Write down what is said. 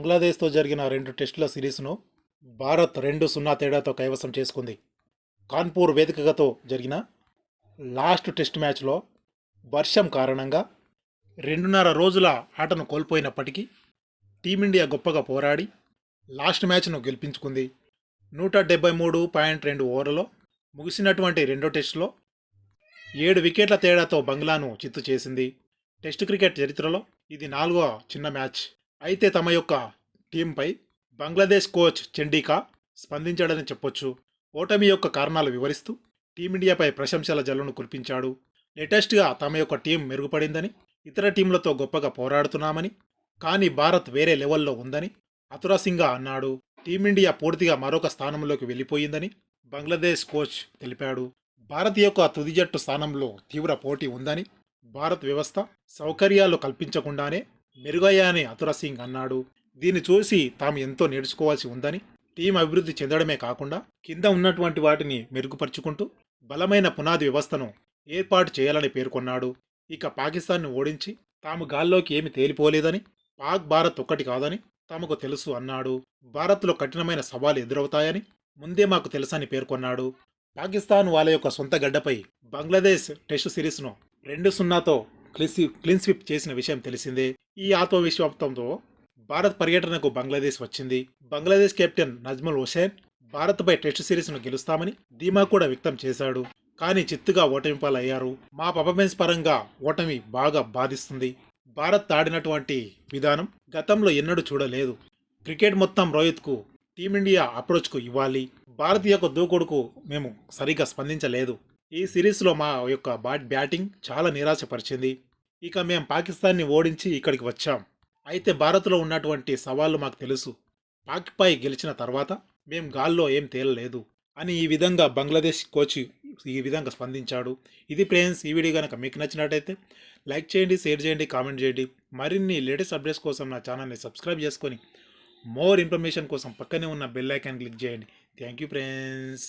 బంగ్లాదేశ్తో జరిగిన రెండు టెస్టుల సిరీస్ను భారత్ రెండు సున్నా తేడాతో కైవసం చేసుకుంది. కాన్పూర్ వేదికగతో జరిగిన లాస్ట్ టెస్ట్ మ్యాచ్లో వర్షం కారణంగా రెండున్నర రోజుల ఆటను కోల్పోయినప్పటికీ టీమిండియా గొప్పగా పోరాడి లాస్ట్ మ్యాచ్ను గెలిపించుకుంది. నూట డెబ్బై మూడు పాయింట్ రెండు ఓవర్లలో ముగిసినటువంటి రెండో టెస్టులో ఏడు వికెట్ల తేడాతో బంగ్లాను చిత్తు చేసింది. టెస్ట్ క్రికెట్ చరిత్రలో ఇది నాలుగో చిన్న మ్యాచ్. అయితే తమ యొక్క టీంపై బంగ్లాదేశ్ కోచ్ చండీకా స్పందించాడని చెప్పొచ్చు. ఓటమి యొక్క కారణాలు వివరిస్తూ టీమిండియాపై ప్రశంసల జల్లును కురిపించాడు. లేటెస్ట్గా తమ యొక్క టీం మెరుగుపడిందని ఇతర టీంలతో గొప్పగా పోరాడుతున్నామని కానీ భారత్ వేరే లెవెల్లో ఉందని అతురాసింగా అన్నాడు. టీమిండియా పూర్తిగా మరొక స్థానంలోకి వెళ్ళిపోయిందని బంగ్లాదేశ్ కోచ్ తెలిపాడు. భారత్ యొక్క తుది జట్టు స్థానంలో తీవ్ర పోటీ ఉందని భారత్ వ్యవస్థ సౌకర్యాలు కల్పించకుండానే మెరుగయ్యాయని అతురసింగ్ అన్నాడు. దీన్ని చూసి తాము ఎంతో నేర్చుకోవాల్సి ఉందని టీం అభివృద్ధి చెందడమే కాకుండా కింద ఉన్నటువంటి వాటిని మెరుగుపరుచుకుంటూ బలమైన పునాది వ్యవస్థను ఏర్పాటు చేయాలని పేర్కొన్నాడు. ఇక పాకిస్తాన్ను ఓడించి తాము గాల్లోకి ఏమి తేలిపోలేదని పాక్ భారత్ ఒక్కటి కాదని తమకు తెలుసు అన్నాడు. భారత్లో కఠినమైన సవాలు ఎదురవుతాయని ముందే మాకు తెలుసని పేర్కొన్నాడు. పాకిస్తాన్ వాళ్ళ యొక్క సొంత గడ్డపై బంగ్లాదేశ్ టెస్ట్ సిరీస్ను రెండు సున్నాతో క్లిసి క్లీన్ స్విప్ చేసిన విషయం తెలిసిందే. ఈ ఆత్మవిశ్వాసంతో భారత్ పర్యటనకు బంగ్లాదేశ్ వచ్చింది. బంగ్లాదేశ్ కెప్టెన్ నజ్మల్ హుసేన్ భారత్పై టెస్ట్ సిరీస్ను గెలుస్తామని ధీమా కూడా వ్యక్తం చేశాడు. కానీ చిత్తుగా ఓటమి పాలయ్యారు మా పర్ఫార్మెన్స్ పరంగా ఓటమి బాగా బాధిస్తుంది. భారత్ ఆడినటువంటి విధానం గతంలో ఎన్నడూ చూడలేదు. క్రికెట్ మొత్తం రోహిత్కు టీమిండియా అప్రోచ్కు ఇవ్వాలి. భారత్ యొక్క దూకుడుకు మేము సరిగా స్పందించలేదు. ఈ సిరీస్లో మా యొక్క బ్యాట్ బ్యాటింగ్ చాలా నిరాశపరిచింది. ఇక మేము పాకిస్తాన్ని ఓడించి ఇక్కడికి వచ్చాం. అయితే భారత్లో ఉన్నటువంటి సవాళ్ళు మాకు తెలుసు. పాక్పై గెలిచిన తర్వాత మేం గాల్లో ఏం తేలలేదు అని ఈ విధంగా బంగ్లాదేశ్ కోచ్ ఈ విధంగా స్పందించాడు. ఇది ఫ్రెండ్స్ ఈ వీడియో కనుక మీకు నచ్చినట్టయితే లైక్ చేయండి షేర్ చేయండి కామెంట్ చేయండి. మరిన్ని లేటెస్ట్ అప్డేట్స్ కోసం నా ఛానల్ని సబ్స్క్రైబ్ చేసుకొని మోర్ ఇన్ఫర్మేషన్ కోసం పక్కనే ఉన్న బెల్ ఐకాన్ క్లిక్ చేయండి. Thank you friends.